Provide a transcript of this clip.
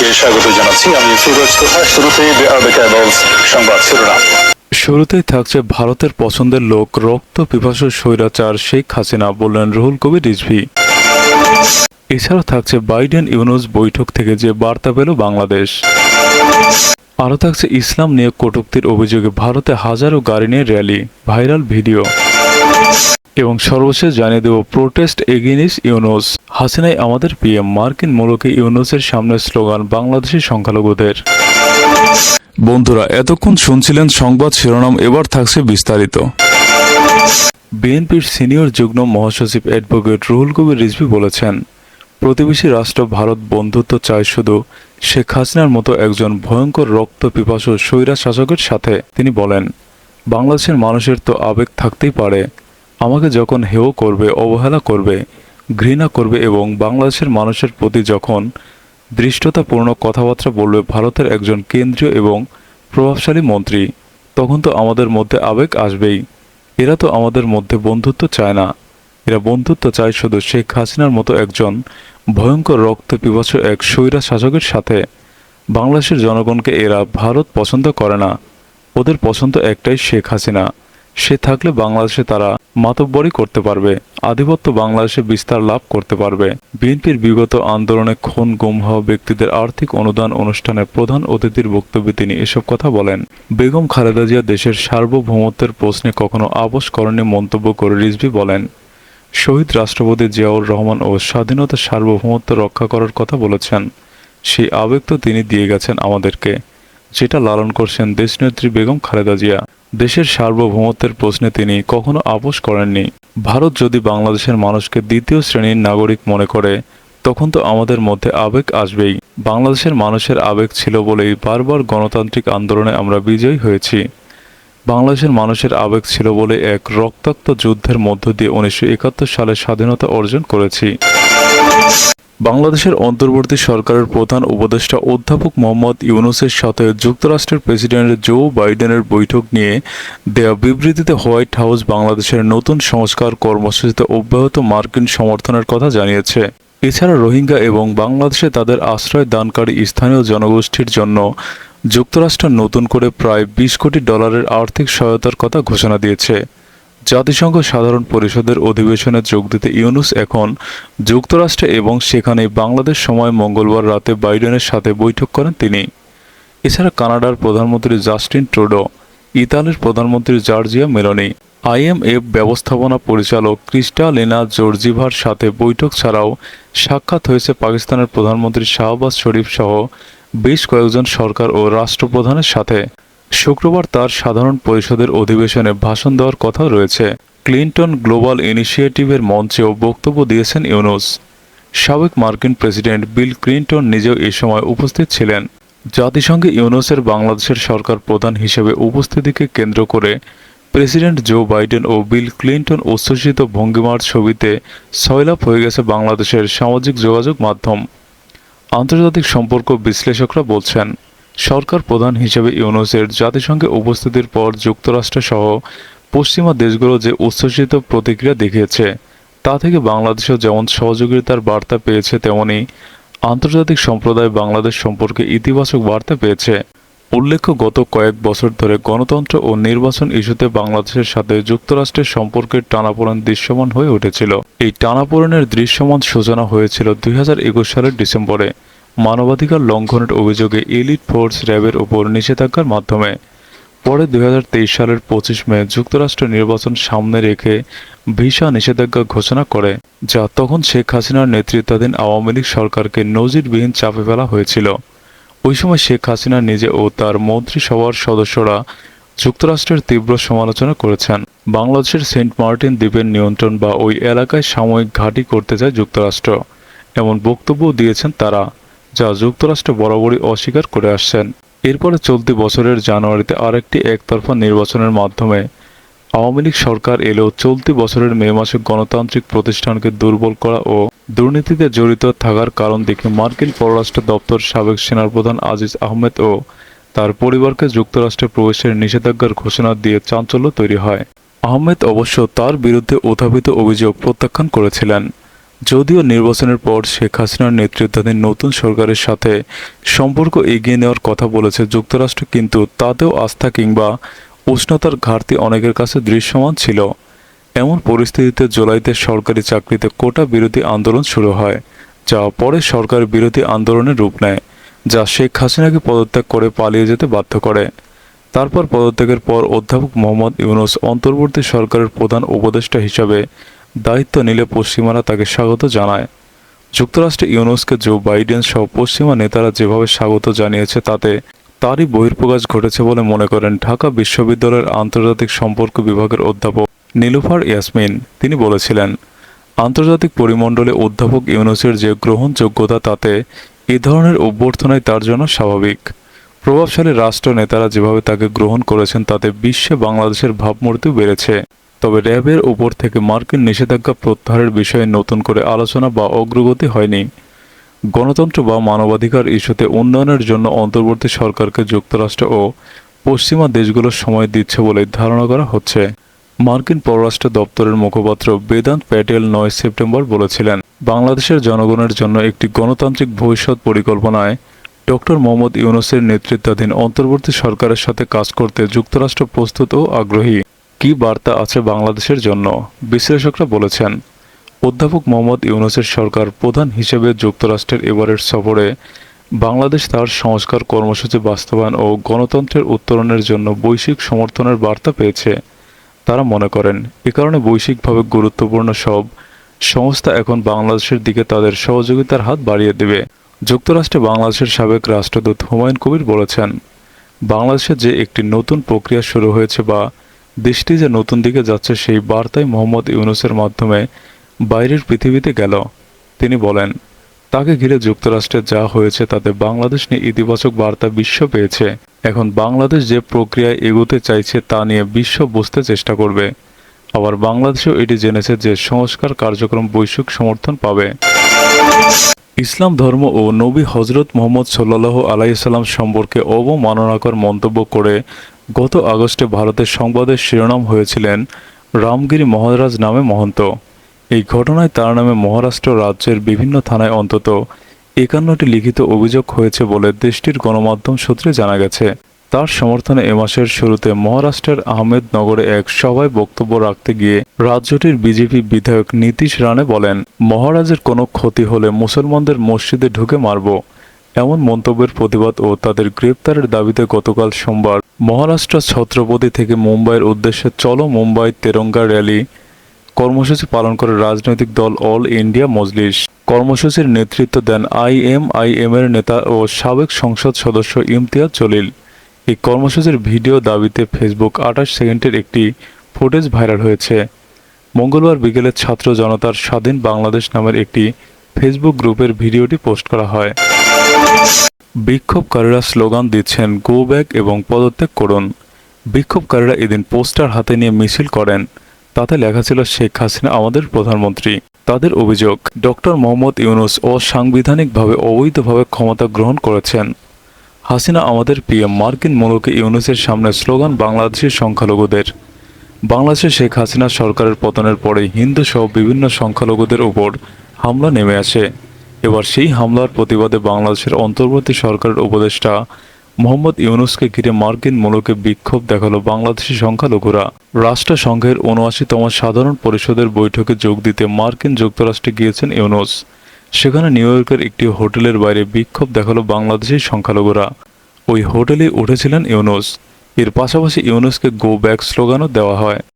সবাইকে স্বাগত জানাচ্ছি। আমি সুরজ তোহা ক্যাবলস সংবাদ শিরোনাম। শুরুতেই থাকছে ভারতের পছন্দের লোক রক্ত পিপাসু স্বৈরাচার শেখ হাসিনা বললেন রুহুল কবির রিজভি। এছাড়াও থাকছে বাইডেন ইউনুস বৈঠক থেকে যে বার্তা পেল বাংলাদেশ। আরও থাকছে ইসলাম নিয়ে কটুক্তির অভিযোগে ভারতে হাজারো গাড়ি নিয়ে র্যালি, ভাইরাল ভিডিও। এবং সর্বশেষ জানিয়ে দেব প্রোটেস্ট এগেনিস ইউনুস। হাসিনাই আমাদের পিএম মার্কিন মূলকে ইউনুসের সামনে স্লোগান বাংলাদেশের সংখ্যালঘুদের। বন্ধুরা এতক্ষণ শুনছিলেন সংবাদ শিরোনাম এবার থাকছে বিস্তারিত। বিএনপির সিনিয়র যুগ্ম মহাসচিব অ্যাডভোকেট রুহুল কবির রিজভি বলেছেন প্রতিবেশী রাষ্ট্র ভারত বন্ধুত্ব চায় শুধু শেখ হাসিনার মতো একজন ভয়ঙ্কর রক্ত পিপাসু স্বৈরা শাসকের সাথে। তিনি বলেন বাংলাদেশের মানুষের তো আবেগ থাকতেই পারে আমাকে যখন হেয় করবে, অবহেলা করবে, ঘৃণা করবে এবং বাংলাদেশের মানুষের প্রতি যখন দৃষ্টতাপূর্ণ কথাবার্তা বলবে ভারতের একজন কেন্দ্রীয় এবং প্রভাবশালী মন্ত্রী, তখন তো আমাদের মধ্যে আবেগ আসবেই। এরা তো আমাদের মধ্যে বন্ধুত্ব চায় না। এরা বন্ধুত্ব চায় শুধু শেখ হাসিনার মতো একজন ভয়ঙ্কর রক্ত পিপাসু এক স্বৈরা শাসকের সাথে। বাংলাদেশের জনগণকে এরা ভারত পছন্দ করে না। ওদের পছন্দ একটাই শেখ হাসিনা। সে থাকলে বাংলাদেশে তারা মাতব্বরি করতে পারবে, আধিপত্য বাংলাদেশে বিস্তার লাভ করতে পারবে। বিএনপির বিগত আন্দোলনে খুন, গুম হওয়া ব্যক্তিদের আর্থিক অনুদান অনুষ্ঠানে প্রধান অতিথির বক্তব্যে তিনি এসব কথা বলেন। বেগম খালেদা জিয়া দেশের সার্বভৌমত্বের প্রশ্নে কখনো আপোষ করেনি মন্তব্য করে রিজভি বলেন, শহীদ রাষ্ট্রপতি জিয়াউর রহমান ও স্বাধীনতা সার্বভৌমত্ব রক্ষা করার কথা বলেছেন। সেই আবেগ তো তিনি দিয়ে গেছেন আমাদেরকে, যেটা লালন করছেন দেশনেত্রী বেগম খালেদা জিয়া। দেশের সার্বভৌমত্বের প্রশ্নে তিনি কখনো আপোষ করেননি। ভারত যদি বাংলাদেশের মানুষকে দ্বিতীয় শ্রেণির নাগরিক মনে করে, তখন তো আমাদের মধ্যে আবেগ আসবেই। বাংলাদেশের মানুষের আবেগ ছিল বলেই বারবার গণতান্ত্রিক আন্দোলনে আমরা বিজয়ী হয়েছি। বাংলাদেশের মানুষের আবেগ ছিল বলে এক রক্তাক্ত যুদ্ধের মধ্য দিয়ে উনিশশো একাত্তর সালে স্বাধীনতা অর্জন করেছি। বাংলাদেশের অন্তর্বর্তী সরকারের প্রধান উপদেষ্টা অধ্যাপক মোহাম্মদ ইউনুসের সাথে যুক্তরাষ্ট্রের প্রেসিডেন্ট জো বাইডেনের বৈঠক নিয়ে দেয়া বিবৃতিতে হোয়াইট হাউস বাংলাদেশের নতুন সংস্কার কর্মসূচিতে অব্যাহত মার্কিন সমর্থনের কথা জানিয়েছে। এছাড়া রোহিঙ্গা এবং বাংলাদেশে তাদের আশ্রয় দানকারী স্থানীয় জনগোষ্ঠীর জন্য যুক্তরাষ্ট্র নতুন করে প্রায় বিশ কোটি ডলারের আর্থিক সহায়তার কথা ঘোষণা দিয়েছে। জাতিসংঘ সাধারণ পরিষদের অধিবেশনে যোগ দিতে ইউনুস এখন যুক্তরাষ্ট্রে এবং সেখানে বাংলাদেশ সময় মঙ্গলবার রাতে বাইডেনের সাথে বৈঠক করেন তিনি। এছাড়া কানাডার প্রধানমন্ত্রী জাস্টিন ট্রুডো, ইতালির প্রধানমন্ত্রী জর্জিয়া মেলোনি, আইএমএফ ব্যবস্থাপনা পরিচালক ক্রিস্টা ক্রিস্টালিনা জর্জিভার সাথে বৈঠক ছাড়াও সাক্ষাৎ হয়েছে পাকিস্তানের প্রধানমন্ত্রী শাহবাজ শরীফ সহ বেশ কয়েকজন সরকার ও রাষ্ট্রপ্রধানের সাথে। শুক্রবার তার সাধারণ পরিষদের অধিবেশনে ভাষণ দেওয়ার কথা রয়েছে। ক্লিন্টন গ্লোবাল ইনিশিয়েটিভের মঞ্চেও বক্তব্য দিয়েছেন ইউনুস। সাবেক মার্কিন প্রেসিডেন্ট বিল ক্লিন্টন নিজেও এ সময় উপস্থিত ছিলেন। জাতিসংঘে ইউনুসের বাংলাদেশের সরকার প্রধান হিসেবে উপস্থিতিকে কেন্দ্র করে প্রেসিডেন্ট জো বাইডেন ও বিল ক্লিন্টন উচ্ছ্বসিত ভঙ্গিমার ছবিতে সয়লাভ হয়ে গেছে বাংলাদেশের সামাজিক যোগাযোগ মাধ্যম। আন্তর্জাতিক সম্পর্ক বিশ্লেষকরা বলছেন সরকার প্রধান হিসেবে ইউনুসের জাতিসংঘে উপস্থিতির পর যুক্তরাষ্ট্র সহ পশ্চিমা দেশগুলো যে উচ্ছ্বসিত প্রতিক্রিয়া দেখিয়েছে, তা থেকে বাংলাদেশও যেমন সহযোগিতার বার্তা পেয়েছে, তেমনি আন্তর্জাতিক সম্প্রদায় বাংলাদেশ সম্পর্কে ইতিবাচক বার্তা পেয়েছে। উল্লেখ্য, গত কয়েক বছর ধরে গণতন্ত্র ও নির্বাচন ইস্যুতে বাংলাদেশের সাথে যুক্তরাষ্ট্রের সম্পর্কের টানাপোড়েন দৃশ্যমান হয়ে উঠেছিল। এই টানাপোড়েনের দৃশ্যমান সূচনা হয়েছিল দুই হাজার একুশ সালের ডিসেম্বরে। মানবাধিকার লঙ্ঘনের অভিযোগে এলিট ফোর্স র্যাবের উপর নিষেধাজ্ঞার মাধ্যমে পরে দুই হাজার তেইশ সালের পঁচিশ মে যুক্তরাষ্ট্র নির্বাচন সামনে রেখে ভিসা নিষেধাজ্ঞা ঘোষণা করে, যা তখন শেখ হাসিনার নেতৃত্বাধীন আওয়ামী লীগ সরকারকে নজিরবিহীন চাপে ফেলা হয়েছিল। ওই সময় শেখ হাসিনা নিজে ও তার মন্ত্রিসভার সদস্যরা যুক্তরাষ্ট্রের তীব্র সমালোচনা করেছেন। বাংলাদেশের সেন্ট মার্টিন দ্বীপের নিয়ন্ত্রণ বা ওই এলাকায় সাময়িক ঘাঁটি করতে চায় যুক্তরাষ্ট্র, এমন বক্তব্য দিয়েছেন তারা। যা যুক্তরাষ্ট্র বরাবরই অস্বীকার করে আসছেন। এরপরে চলতি বছরের জানুয়ারিতে আরেকটি একতরফা নির্বাচনের মাধ্যমে আওয়ামী লীগ সরকার এলেও চলতি বছরের মে মাসে গণতান্ত্রিক প্রতিষ্ঠানকে দুর্বল করা ও দুর্নীতিতে জড়িত থাকার কারণ দেখে মার্কিন পররাষ্ট্র দপ্তর সাবেক সেনাপ্রধান আজিজ আহমেদ ও তার পরিবারকে যুক্তরাষ্ট্রে প্রবেশের নিষেধাজ্ঞার ঘোষণা দিয়ে চাঞ্চল্য তৈরি হয়। আহমেদ অবশ্য তার বিরুদ্ধে উত্থাপিত অভিযোগ প্রত্যাখ্যান করেছিলেন। যদিও নির্বাচনের পর শেখ হাসিনার নেতৃত্বাধীন নতুন সরকারের সাথে সম্পর্ক এগিয়ে নেওয়ার কথা বলেছে যুক্তরাষ্ট্র, কিন্তু তাতেও আস্থা কিংবা উষ্ণতার ঘাটতি অনেকের কাছে দৃশ্যমান ছিল। এমন পরিস্থিতিতে জুলাইতে সরকারি চাকরিতে কোটা বিরোধী আন্দোলন শুরু হয়, যা পরে সরকার বিরোধী আন্দোলনের রূপ নেয়, যা শেখ হাসিনাকে পদত্যাগ করে পালিয়ে যেতে বাধ্য করে। তারপর পদত্যাগের পর অধ্যাপক মোহাম্মদ ইউনুস অন্তর্বর্তী সরকারের প্রধান উপদেষ্টা হিসাবে দায়িত্ব নিলে পশ্চিমারা তাকে স্বাগত জানায়। যুক্তরাষ্ট্রে ইউনুসকে জো বাইডেন সহ পশ্চিমা নেতারা যেভাবে স্বাগত জানিয়েছে, তাতে তারই বহির্প্রকাশ ঘটেছে বলে মনে করেন ঢাকা বিশ্ববিদ্যালয়ের আন্তর্জাতিক সম্পর্ক বিভাগের অধ্যাপক নীলুফার ইয়াসমিন। তিনি বলেছিলেন, আন্তর্জাতিক পরিমণ্ডলে অধ্যাপক ইউনুসের যে গ্রহণযোগ্যতা, তাতে এ ধরনের অভ্যর্থনাই তার জন্য স্বাভাবিক। প্রভাবশালী রাষ্ট্র নেতারা যেভাবে তাকে গ্রহণ করেছেন, তাতে বিশ্বে বাংলাদেশের ভাবমূর্তিও বেড়েছে। তবে র্যাবের উপর থেকে মার্কিন নিষেধাজ্ঞা প্রত্যাহারের বিষয়ে নতুন করে আলোচনা বা অগ্রগতি হয়নি। গণতন্ত্র বা মানবাধিকার ইস্যুতে উন্নয়নের জন্য অন্তর্বর্তী সরকারকে যুক্তরাষ্ট্র ও পশ্চিমা দেশগুলো সময় দিচ্ছে বলে ধারণা করা হচ্ছে। মার্কিন পররাষ্ট্র দপ্তরের মুখপাত্র বেদান্ত প্যাটেল নয় সেপ্টেম্বর বলেছিলেন, বাংলাদেশের জনগণের জন্য একটি গণতান্ত্রিক ভবিষ্যৎ পরিকল্পনায় ডক্টর মোহাম্মদ ইউনুসের নেতৃত্বাধীন অন্তর্বর্তী সরকারের সাথে কাজ করতে যুক্তরাষ্ট্র প্রস্তুত ও আগ্রহী। কী বার্তা আছে বাংলাদেশের জন্য? বিশ্লেষকরা বলেছেন, অধ্যাপক মোহাম্মদ ইউনুসের সরকার প্রধান হিসেবে যুক্তরাষ্ট্রের এবারের সফরে বাংলাদেশ তার সংস্কার কর্মসূচি বাস্তবায়ন ও গণতন্ত্রের উত্তরণের জন্য বৈশ্বিক সমর্থনের বার্তা পেয়েছে তারা মনে করেন। এ কারণে বৈশ্বিকভাবে গুরুত্বপূর্ণ সব সংস্থা এখন বাংলাদেশের দিকে তাদের সহযোগিতার হাত বাড়িয়ে দেবে। যুক্তরাষ্ট্রে বাংলাদেশের সাবেক রাষ্ট্রদূত হুমায়ুন কবির বলেছেন, বাংলাদেশে যে একটি নতুন প্রক্রিয়া শুরু হয়েছে বা দেশটি যে নতুন দিকে যাচ্ছে সেই বার্তাই মোহাম্মদ ইউনুসের মাধ্যমে বাইরের পৃথিবীতে গেল। তিনি বলেন, তাকে ঘিরে যুক্তরাষ্ট্রে যা হয়েছে তাতে বাংলাদেশ নিয়ে ইতিবাচক বার্তা বিশ্ব পেয়েছে। এখন বাংলাদেশ যে প্রক্রিয়ায় এগোতে চাইছে তা নিয়ে বিশ্ব বুঝতে চেষ্টা করবে। আবার বাংলাদেশেও এটি জেনেছে যে সংস্কার কার্যক্রম বৈশ্বিক সমর্থন পাবে। ইসলাম ধর্ম ও নবী হজরত মোহাম্মদ সাল্লাহ আলাইসাল্লাম সম্পর্কে অবমাননাকর মন্তব্য করে গত আগস্টে ভারতের সংবাদের শিরোনাম হয়েছিলেন রামগিরি মহারাজ নামে মহন্ত। এই ঘটনায় তার নামে মহারাষ্ট্র রাজ্যের বিভিন্ন থানায় অন্তত একান্নটি লিখিত অভিযোগ হয়েছে বলে দেশটির গণমাধ্যম সূত্রে জানা গেছে। তার সমর্থনে এ মাসের শুরুতে মহারাষ্ট্রের আহমেদনগরে এক সভায় বক্তব্য রাখতে গিয়ে রাজ্যটির বিজেপি বিধায়ক নীতিশ রানে বলেন, মহারাজের কোনো ক্ষতি হলে মুসলমানদের মসজিদে ঢুকে মারব। এমন মন্তব্যের প্রতিবাদ ও তাদের গ্রেপ্তারের দাবিতে গতকাল সোমবার মহারাষ্ট্র ছত্রপতি থেকে মুম্বাইয়ের উদ্দেশ্যে চলো মুম্বাই তেরঙ্গা র্যালি কর্মসূচি পালন করে রাজনৈতিক দল অল ইন্ডিয়া মজলিস। কর্মসূচির নেতৃত্ব দেন আই এম আইএমআইএম এর নেতা ও সাবেক সংসদ সদস্য ইমতিয়াজ জলিল। এই কর্মসূচির ভিডিও দাবিতে ফেসবুক আঠাশ সেকেন্ডের একটি ফুটেজ ভাইরাল হয়েছে। মঙ্গলবার বিকেলে ছাত্র জনতার স্বাধীন বাংলাদেশ নামের একটি ফেসবুক গ্রুপের ভিডিওটি পোস্ট করা হয়। বিক্ষোভকারীরা স্লোগান দিচ্ছেন, গো ব্যাক এবং পদত্যাগ করুন। বিক্ষোভকারীরা এদিন পোস্টার হাতে নিয়ে মিছিল করেন। তাতে লেখা ছিল, শেখ হাসিনা আমাদের প্রধানমন্ত্রী। তাদের অভিযোগ, ডক্টর মোহাম্মদ ইউনুস অসাংবিধানিকভাবে অবৈধভাবে ক্ষমতা গ্রহণ করেছেন। হাসিনা আমাদের পিএম মার্কিন মুলুকে ইউনুসের সামনে স্লোগান, বাংলাদেশের সংখ্যালঘুদের। বাংলাদেশে শেখ হাসিনা সরকারের পতনের পরে হিন্দু সহ বিভিন্ন সংখ্যালঘুদের উপর হামলা নেমে আসে। এবার সেই হামলার প্রতিবাদে বাংলাদেশের অন্তর্বর্তী সরকারের উপদেষ্টা মোহাম্মদ ইউনুসকে ঘিরে মার্কিন মূলকে বিক্ষোভ দেখাল বাংলাদেশি সংখ্যালঘুরা। রাষ্ট্রসংঘের উনআশিতম সাধারণ পরিষদের বৈঠকে যোগ দিতে মার্কিন যুক্তরাষ্ট্রে গিয়েছেন ইউনুস। সেখানে নিউ ইয়র্কের একটি হোটেলের বাইরে বিক্ষোভ দেখাল বাংলাদেশি সংখ্যালঘুরা। ওই হোটেলে উঠেছিলেন ইউনুস। এর পাশাপাশি ইউনুসকে গো ব্যাক স্লোগানও দেওয়া হয়।